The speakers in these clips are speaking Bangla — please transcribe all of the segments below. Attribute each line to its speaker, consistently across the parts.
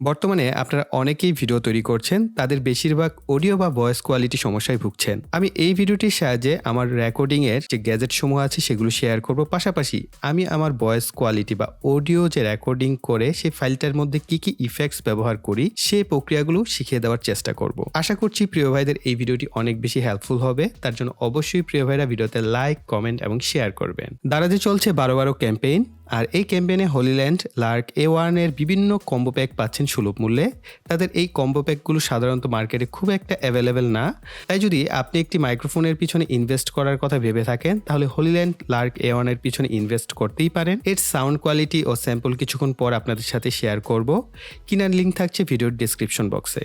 Speaker 1: বর্তমানে আপনারা অনেকেই ভিডিও তৈরি করছেন, তাদের বেশিরভাগ অডিও বা ভয়েস কোয়ালিটি সমস্যায় ভুগছেন। আমি এই ভিডিওটির সাহায্যে আমার রেকর্ডিং এর যে গ্যাজেট সমূহ আছে, সেগুলো শেয়ার করব। পাশাপাশি আমি আমার ভয়েস কোয়ালিটি বা অডিও যে রেকর্ডিং করে, সেই ফাইলটার মধ্যে কি কি ইফেক্টস ব্যবহার করি, সেই প্রক্রিয়াগুলো শিখিয়ে দেওয়ার চেষ্টা করব। আশা করছি প্রিয় ভাইদের এই ভিডিওটি অনেক বেশি হেল্পফুল হবে। তার জন্য অবশ্যই প্রিয় ভাইরা ভিডিওতে লাইক কমেন্ট এবং শেয়ার করবেন। দারাজে চলছে বারো বারো ক্যাম্পেইন আর এই ক্যাম্পেনে হলিল্যান্ড, লার্ক এ ওয়ানের বিভিন্ন কম্বো প্যাক পাচ্ছেন সুলভ মূল্যে। তাদের এই কম্বো প্যাকগুলো সাধারণত মার্কেটে খুব একটা অ্যাভেলেবেল না। তাই যদি আপনি একটি মাইক্রোফোনের পিছনে ইনভেস্ট করার কথা ভেবে থাকেন, তাহলে হলিল্যান্ড, লার্ক এ ওয়ানের পিছনে ইনভেস্ট করতেই পারেন। এর সাউন্ড কোয়ালিটি ও স্যাম্পল কিছুক্ষণ পর আপনাদের সাথে শেয়ার করব। কিনার লিঙ্ক থাকছে ভিডিওর ডিসক্রিপশন বক্সে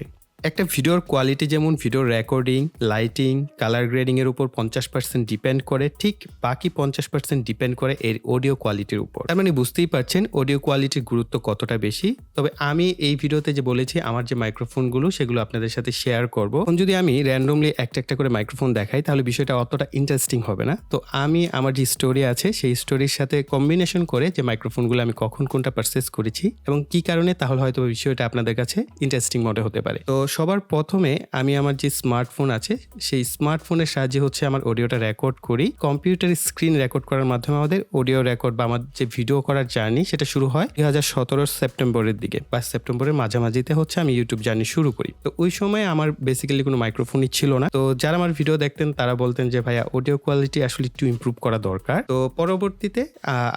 Speaker 1: একটা ভিডিওর কোয়ালিটি যেমন ভিডিওর রেকর্ডিং লাইটিং কালার গ্রেডিং এর উপর পঞ্চাশ পার্সেন্ট ডিপেন্ড করে, ঠিক বাকি পঞ্চাশ পার্সেন্ট ডিপেন্ড করে এর অডিও কোয়ালিটির উপর। তার মানে বুঝতেই পারছেন অডিও কোয়ালিটির গুরুত্ব কতটা বেশি। তবে আমি এই ভিডিওতে যে বলেছি, আমার যে মাইক্রোফোনগুলো সেগুলো আপনাদের সাথে শেয়ার করব। এখন যদি আমি র্যান্ডমলি একটা একটা করে মাইক্রোফোন দেখাই, তাহলে বিষয়টা অতটা ইন্টারেস্টিং হবে না। তো আমি আমার যে স্টোরি আছে, সেই স্টোরির সাথে কম্বিনেশন করে যে মাইক্রোফোনগুলো আমি কখন কোনটা পারচেস করেছি এবং কি কারণে, তাহলে হয়তো বিষয়টা আপনাদের কাছে ইন্টারেস্টিং মনে হতে পারে। তো সবার প্রথমে আমি আমার যে স্মার্টফোন আছে, সেই স্মার্টফোনের সাহায্যে হচ্ছে আমার অডিওটা রেকর্ড করি। কম্পিউটার স্ক্রিন রেকর্ড করার মাধ্যমে আমাদের অডিও রেকর্ড বা আমার যে ভিডিও করার জার্নি সেটা শুরু হয় দুই হাজার সতেরো সেপ্টেম্বরের দিকে বা সেপ্টেম্বরের মাঝামাঝিতে হচ্ছে আমি ইউটিউব জার্নি শুরু করি। তো ওই সময় আমার বেসিক্যালি কোনো মাইক্রোফোনই ছিল না। তো যারা আমার ভিডিও দেখতেন, তারা বলতেন যে, ভাইয়া অডিও কোয়ালিটি আসলে একটু ইমপ্রুভ করা দরকার। তো পরবর্তীতে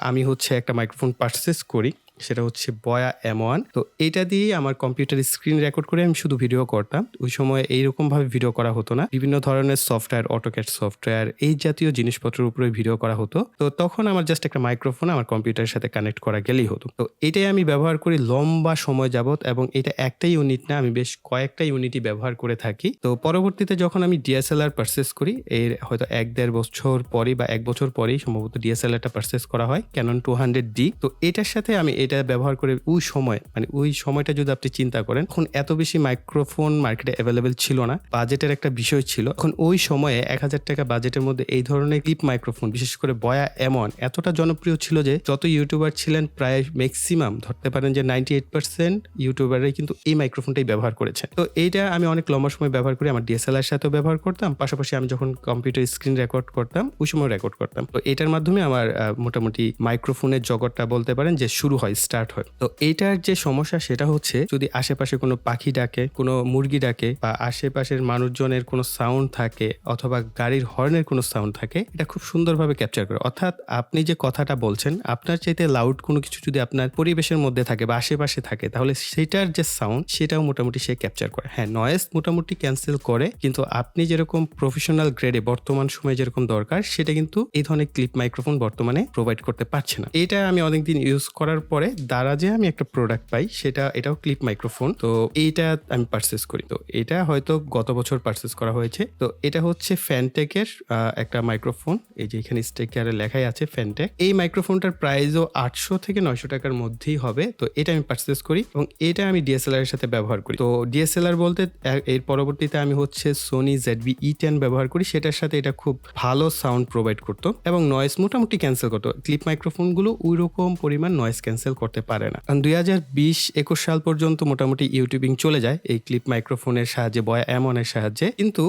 Speaker 1: আমি হচ্ছে একটা মাইক্রোফোন পারচেস করি। সেটা হচ্ছে বয়া এম ওয়ান তো এটা দিয়ে আমার কম্পিউটার স্ক্রিন রেকর্ড করে আমি শুধু ভিডিও করতাম। ওই সময় এইরকম ভাবে ভিডিও করা হতো না। বিভিন্ন ধরনের সফটওয়্যার অটোক্যাট সফটওয়্যার, এই জাতীয় জিনিসপত্রের উপরে ভিডিও করা হতো। তো তখন আমার জাস্ট একটা মাইক্রোফোন আমার কম্পিউটারের সাথে কানেক্ট করা গেলেই হতো। তো এটাই আমি ব্যবহার করি লম্বা সময় যাবত এবং এটা একটা ইউনিট না, আমি বেশ কয়েকটা ইউনিটই ব্যবহার করে থাকি। তো পরবর্তীতে যখন আমি ডিএসএলআর পারচেস করি, এর হয়তো এক দেড় বছর পরে বা এক বছর পরেই সম্ভবত ডিএসএলআরটা পারচেস করা হয় ক্যানন টু হান্ড্রেড ডি তো এটার সাথে আমি এটা ব্যবহার করে ওই সময় মানে ওই সময়টা যদি আপনি চিন্তা করেন, এখন এত বেশি মাইক্রোফোন মার্কেটে অ্যাভেলেবেল ছিল না বাজেটের একটা বিষয় ছিল। এখন ওই সময়ে এক হাজার টাকা বাজেটের মধ্যে এই ধরনের ক্লিপ মাইক্রোফোন বিশেষ করে বয়া এমন এতটা জনপ্রিয় ছিল যে যত ইউটিউবার ছিলেন প্রায় ম্যাক্সিমাম ধরতে পারেন যে নাইনটি এইট পার্সেন্ট ইউটিউবাররাই কিন্তু এই মাইক্রোফোনটাই ব্যবহার করেছেন। তো এইটা আমি অনেক লম্বা সময় ব্যবহার করি আমার ডিএসএলআর সাথেও ব্যবহার করতাম, পাশাপাশি আমি যখন কম্পিউটার স্ক্রিন রেকর্ড করতাম, ওই সময় রেকর্ড করতাম। তো এটার মাধ্যমে আমার মোটামুটি মাইক্রোফোনের জগৎটা বলতে পারেন যে শুরু হয়। স্টার্ট হয়। তো এইটার যে সমস্যা সেটা হচ্ছে, যদি আশেপাশে কোনো পাখি ডাকে, কোনো মুরগি ডাকে বা আশেপাশের মানুষজনের কোনো সাউন্ড থাকে অথবা গাড়ির হর্নের কোনো সাউন্ড থাকে, এটা খুব সুন্দরভাবে ক্যাপচার করে। অর্থাৎ আপনি যে কথাটা বলছেন, আপনার চাইতে লাউড কোনো কিছু যদি আপনার পরিবেশের মধ্যে থাকে বা আশেপাশে থাকে, তাহলে সেটার যে সাউন্ড সেটাও মোটামুটি সে ক্যাপচার করে। হ্যাঁ নয়েজ মোটামুটি ক্যান্সেল করে, কিন্তু আপনি যেরকম প্রফেশনাল গ্রেডে বর্তমান সময়ে যেরকম দরকার, সেটা কিন্তু এই ধরনের ক্লিপ মাইক্রোফোন বর্তমানে প্রোভাইড করতে পারছে না। এটা আমি অনেকদিন ইউজ করার পরে দ্বারা যে আমি একটা প্রোডাক্ট পাই, সেটা, এটাও ক্লিপ মাইক্রোফোন তো এইটা আমি পারচেস করি। তো এটা হয়তো গত বছর পারচেস করা হয়েছে। তো এটা হচ্ছে ফ্যানটেকের একটা মাইক্রোফোন এই যে এখানে স্টিকারে লেখাই আছে ফ্যানটেক এই মাইক্রোফোনটার প্রাইসও আটশো থেকে নয়শো টাকার মধ্যেই হবে। তো এটা আমি পারচেস করি এবং এটা আমি ডিএসএলআর এর সাথে ব্যবহার করি। তো ডিএসএলআর বলতে এর পরবর্তীতে আমি হচ্ছে সোনি জেডবি ই টেন ব্যবহার করি। সেটার সাথে এটা খুব ভালো সাউন্ড প্রোভাইড করতো এবং নয়েজ মোটামুটি ক্যান্সেল করতো। ক্লিপ মাইক্রোফোনগুলো ওই রকম পরিমাণ নয়েজ ক্যান্সেল করতে পারে না। কারণ দুই হাজার বিশ একুশ সাল পর্যন্ত মোটামুটি ইউটিউবিং চলে যায়। এই ক্লিপ মাইক্রোফোনের সাহায্যে, বয়া এমনের সাহায্যে। কিন্তু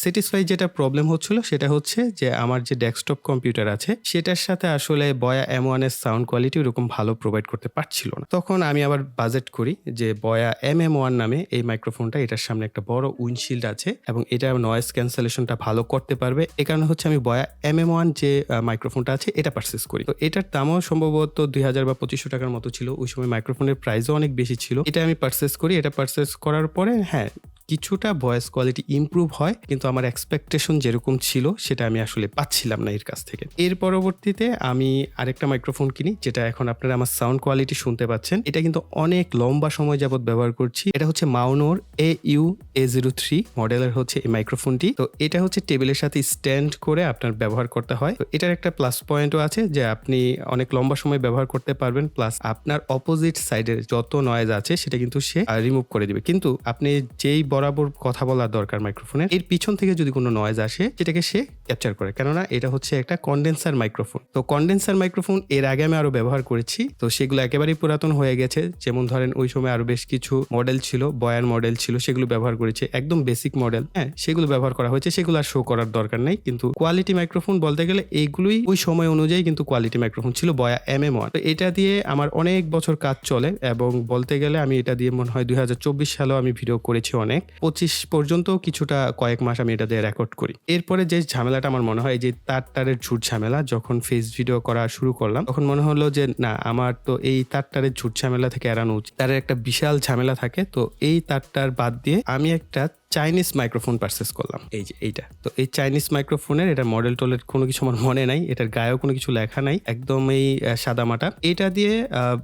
Speaker 1: স্যাটিসফাই যেটা প্রবলেম হচ্ছিল সেটা হচ্ছে যে, আমার যে ডেস্কটপ কম্পিউটার আছে, সেটার সাথে আসলে বয়া এম ওয়ানের সাউন্ড কোয়ালিটি ওরকম ভালো প্রোভাইড করতে পারছিল না। তখন আমি আবার বাজেট করি যে, বয়া এম এম ওয়ান নামে এই মাইক্রোফোনটা, এটার সামনে একটা বড় উইন্ডশিল্ড আছে এবং এটা নয়েজ ক্যান্সেলেশনটা ভালো করতে পারবে। এ কারণে হচ্ছে আমি বয়া এম এম ওয়ান যে মাইক্রোফোনটা আছে, এটা পারচেস করি। তো এটার দামও সম্ভবত দুই হাজার বা পঁচিশশো টাকার মতো ছিল। ওই সময় মাইক্রোফোনের প্রাইসও অনেক বেশি ছিল। এটা আমি পারচেস করি। এটা পারচেস করার পরে হ্যাঁ কিছুটা ভয়েস কোয়ালিটি ইমপ্রুভ হয়, কিন্তু আমার এক্সপেকটেশন যেরকম ছিল, সেটা আমি আসলে পাচ্ছিলাম না এর কাছ থেকে। এর পরবর্তীতে আমি আরেকটা মাইক্রোফোন কিনি, যেটা এখন আপনারা আমার সাউন্ড কোয়ালিটি শুনতে পাচ্ছেন। এটা কিন্তু অনেক লম্বা সময় যাবত ব্যবহার করছি। এটা হচ্ছে মাউনোর A U A zero three মডেলের হচ্ছে এই মাইক্রোফোনটি তো এটা হচ্ছে টেবিলের সাথে স্ট্যান্ড করে আপনার ব্যবহার করতে হয়। তো এটার একটা প্লাস পয়েন্টও আছে যে আপনি অনেক লম্বা সময় ব্যবহার করতে পারবেন প্লাস আপনার অপোজিট সাইডের যত নয়েজ আছে, সেটা কিন্তু সে রিমুভ করে দিবে। কিন্তু আপনি যেই বড় বরাবর কথা বলার দরকার মাইক্রোফোনের এর পিছন থেকে যদি কোনো নয়েজ আসে, সেটাকে সে ক্যাপচার করে। কেননা এটা হচ্ছে একটা কন্ডেন্সার মাইক্রোফোন তো কন্ডেন্সার মাইক্রোফোন এর আগে আমি আরও ব্যবহার করেছি। তো সেগুলো একেবারেই পুরাতন হয়ে গেছে। যেমন ধরেন ওই সময় আরও বেশ কিছু মডেল ছিল বয়ার মডেল ছিল, সেগুলো ব্যবহার করেছে। একদম বেসিক মডেল হ্যাঁ সেগুলো ব্যবহার করা হয়েছে। সেগুলো আর শো করার দরকার নেই। কিন্তু কোয়ালিটি মাইক্রোফোন বলতে গেলে এইগুলোই ওই সময় অনুযায়ী কিন্তু কোয়ালিটি মাইক্রোফোন ছিল বয়া এম এম তো এটা দিয়ে আমার অনেক বছর কাজ চলে এবং বলতে গেলে আমি এটা দিয়ে মনে হয় দুই হাজার চব্বিশ সালেও আমি ভিডিও করেছি অনেক। পঁচিশ পর্যন্ত কিছুটা কয়েক মাস আমি এটা দিয়ে রেকর্ড করি। এরপরে যে ঝামেলাটা আমার মনে হয় যে তার তারের ঝুট ঝামেলা, যখন ফেস ভিডিও করা শুরু করলাম, তখন মনে হলো যে, না, আমার তো এই তার তারের ঝুট ঝামেলা থেকে এড়ানো উচিত। তার একটা বিশাল ঝামেলা থাকে, তো এই তারটার বাদ দিয়ে আমি একটা চাইনিজ মাইক্রোফোন পারচেস করলাম। এই যে এইটা। তো এই চাইনিজ মাইক্রোফোনের এটা মডেল টলের কোনো কিছু আমার মনে নাই, এটার গায়েও কোনো কিছু লেখা নাই, একদম এই সাদা মাটা। এটা দিয়ে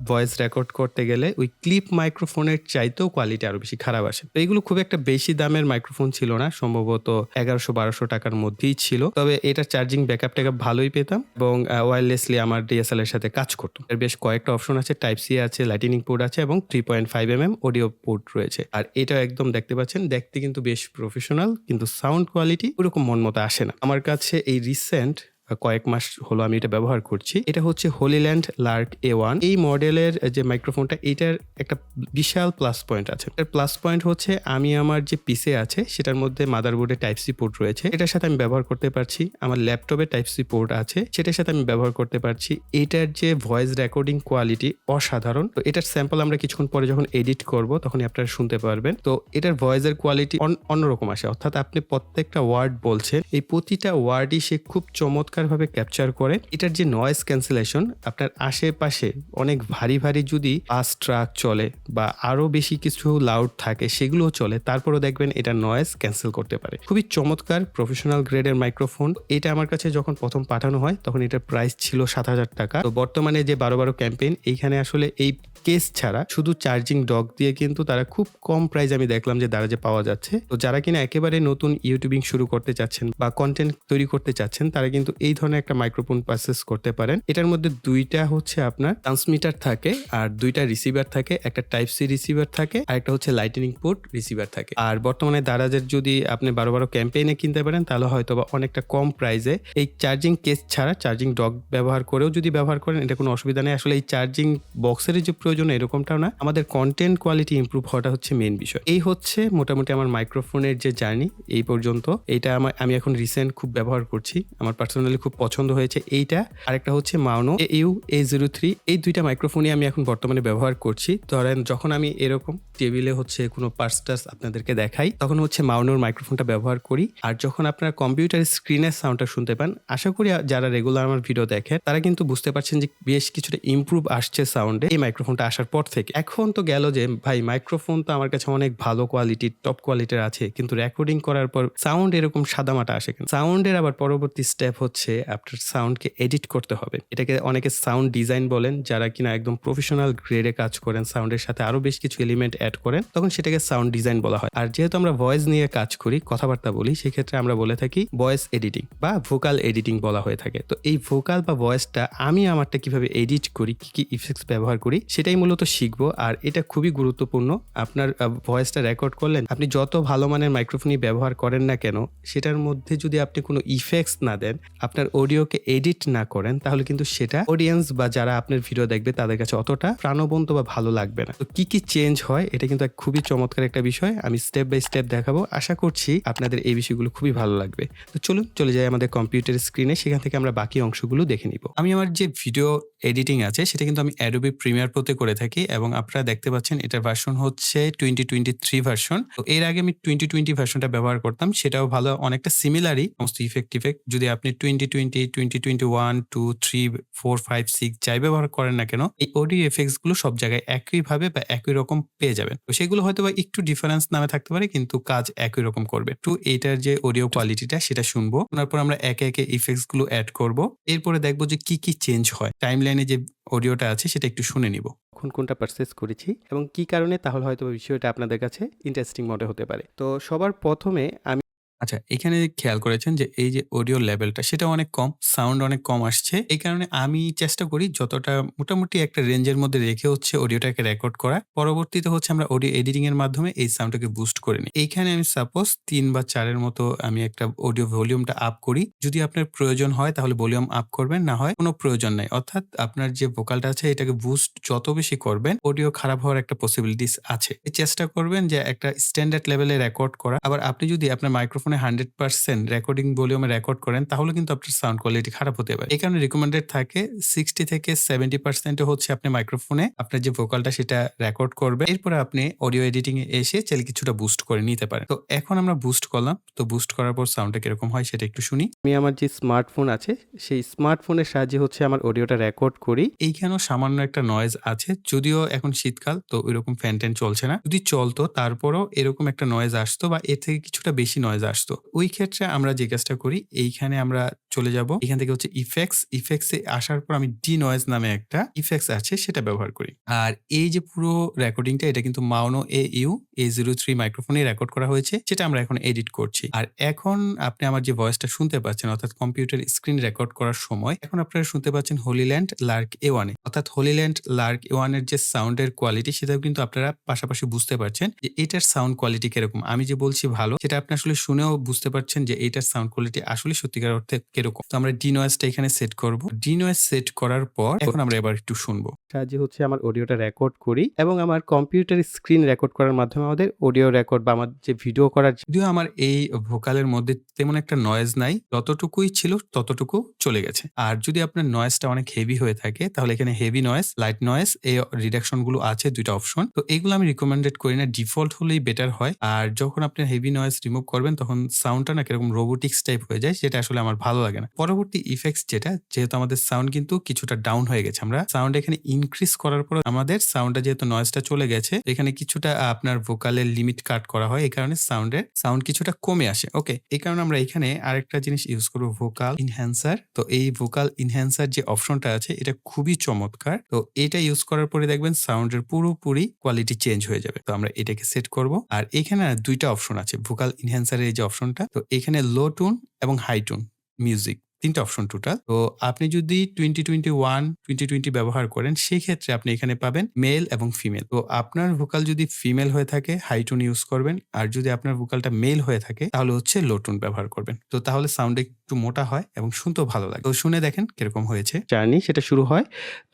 Speaker 1: ভয়েস রেকর্ড করতে গেলে ওই ক্লিপ মাইক্রোফোনের চাইতেও কোয়ালিটি আরও বেশি খারাপ আসে। তো এইগুলো খুব একটা বেশি দামের মাইক্রোফোন ছিল না, সম্ভবত এগারোশো বারোশো টাকার মধ্যেই ছিল। তবে এটা চার্জিং ব্যাকআপ ট্যাকআপ ভালোই পেতাম এবং ওয়্যারলেসলি আমার ডিএসএল এর সাথে কাজ করতো এর বেশ কয়েকটা অপশন আছে টাইপ সি আছে লাইটিনিং পোর্ট আছে এবং three point five M M audio port রয়েছে। আর এটা একদম দেখতে পাচ্ছেন, দেখতে কিন্তু বেশ প্রফেশনাল কিন্তু সাউন্ড কোয়ালিটি ওরকম মন মতো আসে না। আমার কাছে এই রিসেন্ট কয়েক মাস হলো আমি এটা ব্যবহার করছি। এটা হচ্ছে হোলিল্যান্ড লার্ক এ ওয়ান এই মডেলের যে মাইক্রোফোনটা, এটার একটা বিশাল প্লাস পয়েন্ট আছে। এর প্লাস পয়েন্ট হচ্ছে আমি আমার যে পিসে আছে, সেটার মধ্যে মাদারবোর্ডে টাইপ সি পোর্ট রয়েছে। এটার সাথে আমি ব্যবহার করতে পারছি, আমার ল্যাপটপে টাইপ সি পোর্ট আছে। সেটার সাথে আমি ব্যবহার করতে পারছি, এটার যে ভয়েস রেকর্ডিং কোয়ালিটি অসাধারণ। তো এটার স্যাম্পল আমরা কিছুক্ষণ পরে যখন এডিট করব, তখনই আপনারা শুনতে পারবেন। তো এটার ভয়েসের কোয়ালিটি অন্যরকম আসে। অর্থাৎ আপনি প্রত্যেকটা ওয়ার্ড বলছেন, এই প্রতিটা ওয়ার্ডই সে খুব চমৎকার চমৎকারভাবে ক্যাপচার করে। এটার যে নয়েজ ক্যান্সেলেশন আপনার আশেপাশে অনেক ভারী ভারী যদি বাস ট্রাক চলে বা আরও বেশি কিছু লাউড থাকে, সেগুলোও চলে, তারপরও দেখবেন এটা নয়েজ ক্যান্সেল করতে পারে। খুবই চমৎকার প্রফেশনাল গ্রেডের মাইক্রোফোন এটা আমার কাছে যখন প্রথম পাঠানো হয়, তখন এটার প্রাইস ছিল সাত হাজার টাকা। তো বর্তমানে যে বারো বারো ক্যাম্পেইন এইখানে আসলে এই কেস ছাড়া শুধু চার্জিং ডগ দিয়ে কিন্তু তারা খুব কম প্রাইস আমি দেখলাম যে দারাজে পাওয়া যাচ্ছে। তো যারা কিনা একেবারে নতুন ইউটিউবিং শুরু করতে চাচ্ছেন বা কন্টেন্ট তৈরি করতে চাচ্ছেন, তারা কিন্তু এই ধরনের একটা মাইক্রোফোন পারচেস করতে পারেন। এটার মধ্যে দুইটা হচ্ছে আপনার ট্রান্সমিটার থাকে আর দুইটা রিসিভার থাকে, একটা টাইপ সি রিসিভার থাকে, আর একটা হচ্ছে লাইটেনিং পোর্ট রিসিভার থাকে। আর বর্তমানে দারাজের যদি আপনি বারো বারো ক্যাম্পেইনে কিনতে পারেন, তাহলে হয়তো বা অনেকটা কম প্রাইসে এই চার্জিং কেস ছাড়া চার্জিং ডগ ব্যবহার করেও যদি ব্যবহার করেন, এটা কোনো অসুবিধা নেই। আসলে এই চার্জিং বক্সের যে প্রয়োজন এরকমটাও না। আমাদের কন্টেন্ট কোয়ালিটি ইম্প্রুভ হওয়াটা হচ্ছে মেন বিষয়। এই হচ্ছে মোটামুটি আমার মাইক্রোফোনের যে জার্নি এই পর্যন্ত। এইটা আমার, আমি এখন রিসেন্ট খুব ব্যবহার করছি। আমার পার্সোনালি খুব পছন্দ হয়েছে এইটা। আরেকটা হচ্ছে Maono U A zero three এই দুইটা মাইক্রোফোনই আমি এখন বর্তমানে ব্যবহার করছি। ধরেন যখন আমি এরকম টেবিলে হচ্ছে কোনো পার্স টার্স আপনাদেরকে দেখাই, তখন হচ্ছে মাউনোর মাইক্রোফোনটা ব্যবহার করি। আর যখন আপনার কম্পিউটার স্ক্রিনের সাউন্ডটা শুনতে পান, আশা করি যারা রেগুলার আমার ভিডিও দেখে তারা কিন্তু বুঝতে পারছেন যে বেশ কিছুটা ইম্প্রুভ আসছে সাউন্ডে এই মাইক্রোফোনটা আসার পর থেকে, এখন তো গেল যে, ভাই মাইক্রোফোন তো আমার কাছে অনেক ভালো কোয়ালিটির টপ কোয়ালিটির আছে। কিন্তু রেকর্ডিং করার পর সাউন্ড এরকম সাদামাটা আসে সাউন্ডের আবার পরবর্তী স্টেপ হচ্ছে আপনার সাউন্ডকে এডিট করতে হবে। এটাকে অনেকে সাউন্ড ডিজাইন বলেন, যারা কিনা একদম প্রফেশনাল গ্রেডে কাজ করেন সাউন্ডের সাথে আরও বেশ কিছু এলিমেন্ট অ্যাড করেন, তখন সেটাকে সাউন্ড ডিজাইন বলা হয়। আর যেহেতু আমরা ভয়েস নিয়ে কাজ করি, কথাবার্তা বলি, সেক্ষেত্রে আমরা বলে থাকি ভয়েস এডিটিং বা ভোকাল এডিটিং বলা হয়ে থাকে। তো এই ভোকাল বা ভয়েসটা আমি আমারটা কীভাবে এডিট করি, কি কি ইফেক্টস ব্যবহার করি সেটাই মূলত শিখব। আর এটা খুবই গুরুত্বপূর্ণ। আপনার ভয়েসটা রেকর্ড করলেন, আপনি যত ভালো মানের মাইক্রোফোনই ব্যবহার করেন না কেন, সেটার মধ্যে যদি আপনি কোনো ইফেক্টস না দেন, আপনার অডিওকে এডিট না করেন, তাহলে কিন্তু সেটা অডিয়েন্স বা যারা আপনার ভিডিও দেখবে, তাদের কাছে অতটা প্রাণবন্ত বা ভালো লাগবে না। তো কি কি চেঞ্জ হয়, এটা কিন্তু এক খুবই চমৎকার একটা বিষয়। আমি স্টেপ বাই স্টেপ দেখাবো। আশা করছি আপনাদের এই বিষয়গুলো খুবই ভালো লাগবে। তো চলুন, চলে যাই আমাদের কম্পিউটার স্ক্রিনে সেখান থেকে আমরা বাকি অংশগুলো দেখে নিব। আমি আমার যে ভিডিও এডিটিং আছে, সেটা কিন্তু আমি অ্যাডোবি প্রিমিয়ার প্রোতে করে থাকি এবং আপনারা দেখতে পাচ্ছেন এটার ভার্সন হচ্ছে টোয়েন্টি টোয়েন্টি থ্রি ভার্সন তো এর আগে আমি টোয়েন্টি টোয়েন্টি ভার্সনটা ব্যবহার করতাম, সেটাও ভালো, অনেকটা সিমিলারই সমস্ত ইফেক্ট ইফেক্ট যদি আপনি twenty twenty twenty twenty one two three four five six যাই ব্যবহার করেন না কেন, এই অডিও এফেক্টসগুলো সব জায়গায় একইভাবে বা একই রকম পেয়ে যাবেন। তো সেগুলো হয়তো বা একটু ডিফারেন্স নামে থাকতে পারে, কিন্তু কাজ একই রকম করবে। তো এটার যে অডিও কোয়ালিটিটা সেটা শুনব। তারপর আমরা একে একে ইফেক্টসগুলো অ্যাড করব। এরপরে দেখব যে কি কি চেঞ্জ হয়। টাইম লাইনে যে অডিওটা আছে, সেটা একটু শুনে নিব। কখন কোনটা পারচেস করেছি এবং কি কারণে, তাহলে হয়তো বিষয়টা আপনাদের কাছে ইন্টারেস্টিং মনে হতে পারে। তো সবার প্রথমে আমি আচ্ছা এখানে খেয়াল করেছেন যে এই যে অডিও লেভেলটা সেটা অনেক কম, সাউন্ড অনেক কম আসছে। এই কারণে আমি চেষ্টা করি যতটা মোটামুটি একটা রেঞ্জের মধ্যে রেখে হচ্ছে অডিওটাকে রেকর্ড করা। পরবর্তীতে হচ্ছে আমরা অডিও এডিটিং এর মাধ্যমে এই সাউন্ডটাকে বুস্ট করে নিই। এইখানে আমি সাপোজ তিন বা চারের মতো আমি একটা অডিও ভলিউমটা আপ করি। যদি আপনার প্রয়োজন হয় তাহলে ভলিউম আপ করবেন, না হয় কোনো প্রয়োজন নাই। অর্থাৎ আপনার যে ভোকালটা আছে এটাকে বুস্ট যত বেশি করবেন অডিও খারাপ হওয়ার একটা পসিবিলিটিস আছে। চেষ্টা করবেন যে একটা স্ট্যান্ডার্ড লেভেলে রেকর্ড করা। আবার আপনি যদি আপনার মাইক্রোফোনে 100% রেকর্ডিং ভলিউমে রেকর্ড করেন তাহলে কিন্তু আপনার সাউন্ড কোয়ালিটি খারাপ হতে পারে। এই কারণে রিকমেন্ডেড থাকে 60 থেকে সেভেন্টি পার্সেন্ট হচ্ছে আপনি মাইক্রোফোনে আপনার যে ভোকালটা সেটা রেকর্ড করবে এরপরে আপনি অডিও এডিটিং এ এসে চাইলে কিছুটা বুস্ট করে নিতে পারেন। তো এখন আমরা বুস্ট করলাম। তো বুস্ট করার পর সাউন্ডটা কীরকম হয় সেটা একটু শুনি। আমি আমার যে স্মার্টফোন আছে সেই স্মার্টফোনের সাহায্যে হচ্ছে আমার অডিওটা রেকর্ড করি। এইখানেও সামান্য একটা নয়েজ আছে। যদিও এখন শীতকাল তো ওইরকম ফ্যান-ট্যান চলছে না। যদি চলতো তারপরও এরকম একটা নয়েজ আসতো বা এর থেকে কিছুটা বেশি নয়েজ আসতো। ওই ক্ষেত্রে আমরা যে কাজটা করি এইখানে আমরা চলে যাব। এখান থেকে হচ্ছে ইফেক্টস, এ আসার পর আমি ডি নয়েজ নামে একটা ইফেক্টস আছে সেটা ব্যবহার করি। আর এই যে পুরো রেকর্ডিংটা এটা কিন্তু মাউনো AU A03 মাইক্রোফোনে রেকর্ড করা হয়েছে। সেটা আমরা এখন এডিট করছি। আর এখন আপনি আমার যে ভয়েসটা শুনতে পাচ্ছেন অর্থাৎ কম্পিউটার স্ক্রিন রেকর্ড করার সময় এখন আপনারা শুনতে পাচ্ছেন হোলিল্যান্ড লার্ক A1 এ। অর্থাৎ হোলিল্যান্ড লার্ক A1 এর যে সাউন্ডের কোয়ালিটি সেটাও কিন্তু আপনারা পাশাপাশি বুঝতে পারছেন যে এটার সাউন্ড কোয়ালিটি কীরকম। আমি যে বলছি ভালো সেটা আপনি আসলে শুনেও বুঝতে পারছেন যে এইটার সাউন্ড কোয়ালিটি আসলে সত্যিকার অর্থে কীরকম। তো আমরা ডি নয়েজটা এখানে সেট করব। ডি নয়েজ সেট করার পর এখন আমরা এবার একটু শুনব। সাহায্যে হচ্ছে আমার অডিওটা রেকর্ড করি এবং আমার কম্পিউটার স্ক্রিন রেকর্ড করার মাধ্যমে আমাদের অডিও রেকর্ড বা আমার যে ভিডিও করার যদিও আমার এই ভোকালের মধ্যে তেমন একটা নয়েজ নাই। যতটুকুই ছিল ততটুকু চলে গেছে। আর যদি আপনার নয়েজটা অনেক হেভি হয়ে থাকে তাহলে এখানে হেভি নয়েজ, লাইট নয়েজ এই রিডাকশনগুলো আছে দুইটা অপশন। তো এগুলো আমি রিকমেন্ডেড করি না। ডিফল্ট হলেই বেটার হয়। আর যখন আপনি হেভি নয়েজ রিমুভ করবেন তখন সাউন্ডটা না কীরকম রোবোটিক্স টাইপ হয়ে যায় যেটা আসলে আমার ভালো লাগে না। পরবর্তী ইফেক্টস যেটা, যেহেতু আমাদের সাউন্ড কিন্তু কিছুটা ডাউন হয়ে গেছে। আমরা সাউন্ড এখানে ইনক্রিজ করার পর আমাদের সাউন্ডটা যেহেতু নয়েজটা চলে গেছে, এখানে কিছুটা আপনার ভোকালের লিমিট কাট করা হয়। এই কারণে সাউন্ডের সাউন্ড কিছুটা কমে আসে। ওকে? এই কারণে আমরা এখানে আরেকটা জিনিস ইউজ করব ভোকাল এনহ্যান্সার। তো এই ভোকাল এনহ্যান্সার যে অপশনটা আছে, এটা খুবই চমৎকার। তো এটা ইউজ করার পরে দেখবেন সাউন্ডের পুরোপুরি কোয়ালিটি চেঞ্জ হয়ে যাবে। তো আমরা এটাকে সেট করব। আর এখানে ২ অপশন আছে। ভোকাল এনহ্যান্সার এর যে অপশনটা তো এখানে লো টোন এবং হাই টোন মিউজিক ৩ টা অপশন টোটাল। তো আপনি যদি 2021, 2020 ব্যবহার করেন সেক্ষেত্রে আপনি এখানে পাবেন মেল এবং ফিমেল। তো আপনার ভোকাল যদি ফিমেল হয়ে থাকে হাই টোন ইউজ করবেন। আর যদি আপনার ভোকালটা মেল হয়ে থাকে তাহলে হচ্ছে লো টোন ব্যবহার করবেন। তো তাহলে সাউন্ড একটু মোটা হয় এবং শুনতেও ভালো লাগে। তো শুনে দেখেন কীরকম হয়েছে। জার্নি সেটা শুরু হয়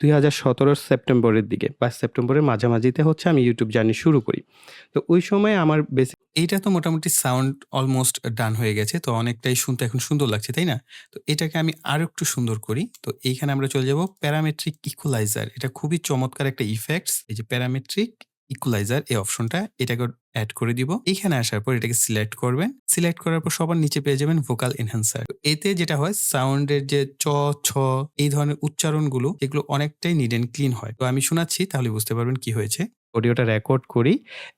Speaker 1: ২০১৭ সেপ্টেম্বরের দিকে বা সেপ্টেম্বরের মাঝামাঝিতে হচ্ছে আমি ইউটিউব জার্নি শুরু করি। তো ওই সময় আমার বেসিক এইটা তো মোটামুটি সাউন্ড অলমোস্ট ডান হয়ে গেছে। তো অনেকটাই শুনতে এখন সুন্দর লাগছে, তাই না? তো এটাকে আমি আরও একটু সুন্দর করি। তো এইখানে আমরা চলে যাব প্যারামেট্রিক ইকুয়ালাইজার। এটা খুবই চমৎকার একটা ইফেক্টস। এই যে প্যারামেট্রিক ইকুয়ালাইজার এই অপশনটা এটাকে অ্যাড করে দিব। এখানে আসার পর এটাকে সিলেক্ট করবেন। সিলেক্ট করার পর সবার নিচে পেয়ে যাবেন ভোকাল এনহ্যান্সার। এতে যেটা হয় সাউন্ডের যে চ, ছ এই ধরনের উচ্চারণগুলো এগুলো অনেকটাই নিড অ্যান্ড ক্লিন হয়। তো আমি শোনাচ্ছি তাহলে বুঝতে পারবেন কি হয়েছে। অডিওটা রেকর্ড করি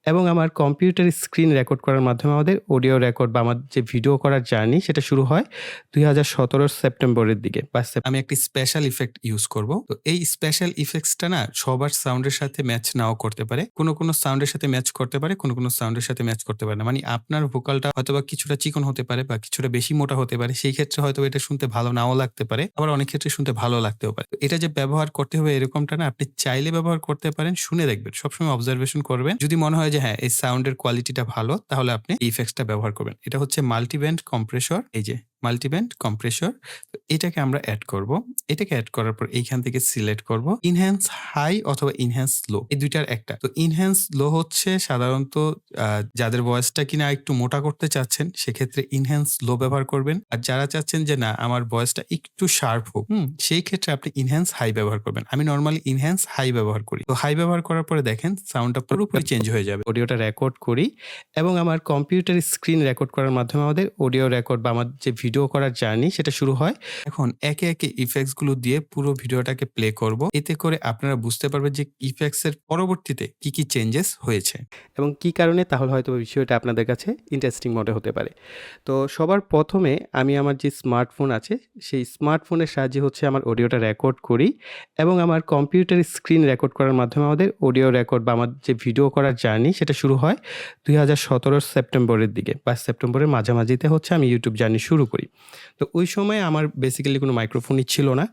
Speaker 1: এবং আমার কম্পিউটার স্ক্রিন রেকর্ড করার মাধ্যমে আমাদের অডিও রেকর্ড বা আমার যে ভিডিও করার জার্নি সেটা শুরু হয় ২০১৭ সেপ্টেম্বরের দিকে বা আমি একটি স্পেশাল ইফেক্ট ইউজ করব। তো এই স্পেশাল ইফেক্টসটা না সবার সাউন্ডের সাথে ম্যাচ নাও করতে পারে। কোনো, কোনো সাউন্ডের সাথে ম্যাচ করতে পারে, কোনো, কোনো সাউন্ডের সাথে ম্যাচ করতে পারে না। মানে আপনার ভোকালটা হয়তোবা কিছুটা চিকন হতে পারে বা কিছুটা বেশি মোটা হতে পারে। সেই ক্ষেত্রে হয়তো এটা শুনতে ভালো নাও লাগতে পারে। আবার অনেক ক্ষেত্রে শুনতে ভালো লাগতেও পারে। এটা যে ব্যবহার করতে হবে এরকমটা না আপনি চাইলে ব্যবহার করতে পারেন। শুনে দেখবেন। সবসময় অবজারভেশন করবেন। যদি মনে হয় যে হ্যাঁ এই সাউন্ডের কোয়ালিটিটা ভালো, তাহলে আপনি ইফেক্টসটা ব্যবহার করবেন। এটা হচ্ছে মাল্টিব্যান্ড কম্প্রেসর এই যে মাল্টিব্যান্ড কম্প্রেসর। তো এটাকে আমরা এড করব। এটাকে অ্যাড করার পর এইখান থেকে সিলেক্ট করব। ইনহ্যান্স হাই অথবা ইনহ্যান্স লো এই দুইটার একটা। তো ইনহ্যান্স লো হচ্ছে সাধারণত যাদের ভয়েসটা কিনা একটু মোটা করতে চাচ্ছেন সেক্ষেত্রে ইনহ্যান্স লো ব্যবহার করবেন। আর যারা চাচ্ছেন যে না আমার ভয়েসটা একটু শার্প হোক, হুম? সেই ক্ষেত্রে আপনি ইনহ্যান্স হাই ব্যবহার করবেন। আমি নরমালি ইনহ্যান্স হাই ব্যবহার করি। তো হাই ব্যবহার করার পরে দেখেন সাউন্ডটা পুরোপুরি চেঞ্জ হয়ে যাবে। অডিওটা রেকর্ড করি এবং আমার কম্পিউটার স্ক্রিন রেকর্ড করার মাধ্যমে আমাদের অডিও রেকর্ড বা আমার যে ভিডিও করার জার্নি সেটা শুরু হয়। এখন একে একে ইফেক্টসগুলো দিয়ে পুরো ভিডিওটাকে প্লে করব। এতে করে আপনারা বুঝতে পারবেন যে ইফেক্টস এর পরবর্তীতে কি কি চেঞ্জেস হয়েছে। এবং কি কারণে? তাহলে হয়তো বিষয়টা আপনাদের কাছে ইন্টারেস্টিং মনে হতে পারে। তো সবার প্রথমে আমি আমার যে স্মার্টফোন আছে, সেই স্মার্টফোনের সাহায্যে হচ্ছে আমার অডিওটা রেকর্ড করি এবং আমার কম্পিউটার স্ক্রিন রেকর্ড করার মাধ্যমে আমাদের অডিও রেকর্ড বা আমার যে ভিডিও করার জার্নি সেটা শুরু হয় দুই হাজার সতেরোর সেপ্টেম্বরের দিকে। বা সেপ্টেম্বরের মাঝামাঝিতে হচ্ছে আমি ইউটিউব জার্নি শুরু করি। তো ওই সময় আমার বেসিক্যালি কোনো মাইক্রোফোনই ছিল না।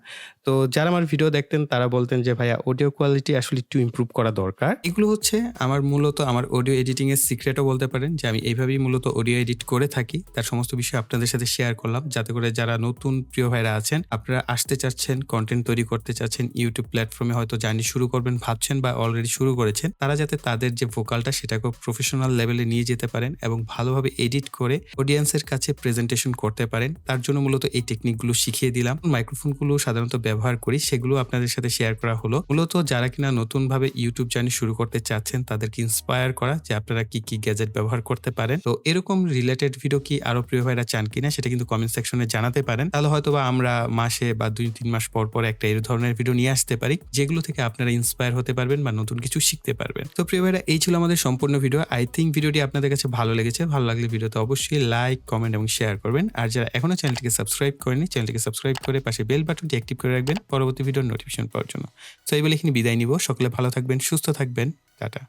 Speaker 1: তো যারা আমার ভিডিও দেখতেন, তারা বলতেন যে, ভাইয়া অডিও কোয়ালিটি আসলে একটু ইমপ্রুভ করা দরকার। এগুলো হচ্ছে আমার মূলত আমার অডিও এডিটিং এর সিক্রেটও বলতে পারেন যে, আমি এইভাবেই মূলত অডিও এডিট করে থাকি। তার সমস্ত বিষয় আপনাদের সাথে শেয়ার করলাম। যাতে করে যারা নতুন প্রিয় ভাইরা আছেন, আপনারা আসতে চাচ্ছেন কন্টেন্ট তৈরি করতে চাচ্ছেন ইউটিউব প্ল্যাটফর্মে হয়তো জার্নি শুরু করবেন, ভাবছেন বা অলরেডি শুরু করেছেন, তারা যাতে তাদের যে ভোকালটা সেটাকে প্রফেশনাল লেভেলে নিয়ে যেতে পারেন এবং ভালোভাবে এডিট করে অডিয়েন্সের কাছে প্রেজেন্টেশন করতে পারেন। তার জন্য মূলত এই টেকনিকগুলো শিখিয়ে দিলাম। মাইক্রোফোনগুলো সাধারণত ব্যবহার করি, সেগুলো আপনাদের সাথে শেয়ার করা হলো। মূলত যারা কিনা নতুনভাবে ইউটিউব চ্যানেল শুরু করতে চাচ্ছেন, তাদেরকে ইন্সপায়ার করা যে আপনারা কি কি গ্যাজেট ব্যবহার করতে পারেন। তো এরকম রিলেটেড ভিডিও কি আরও প্রিয় ভাইরা চান কিনা, সেটা কিন্তু কমেন্ট সেকশনে জানাতে পারেন। তাহলে হয়তো বা আমরা মাসে বা দুই, তিন মাস পর পর একটা এই ধরনের ভিডিও নিয়ে আসতে পারি, যেগুলো থেকে আপনারা ইন্সপায়ার হতে পারবেন বা নতুন কিছু শিখতে পারবেন। তো প্রিয় ভাইরা, এই ছিল আমাদের সম্পূর্ণ ভিডিও আই থিঙ্ক ভিডিওটি আপনাদের কাছে ভালো লেগেছে। ভালো লাগলে ভিডিওতে অবশ্যই লাইক কমেন্ট এবং শেয়ার করবেন। আর যারা এখনও চ্যানেলটিকে সাবস্ক্রাইব করেনি চ্যানেলটিকে সাবস্ক্রাইব করে পাশে বেল বাটনটি অ্যাক্টিভ করে রাখবেন পরবর্তী ভিডিওর নোটিফিকেশন পাওয়ার জন্য। তো এই বলে এখানে বিদায় নিব। সকলে ভালো থাকবেন, সুস্থ থাকবেন। টাটা।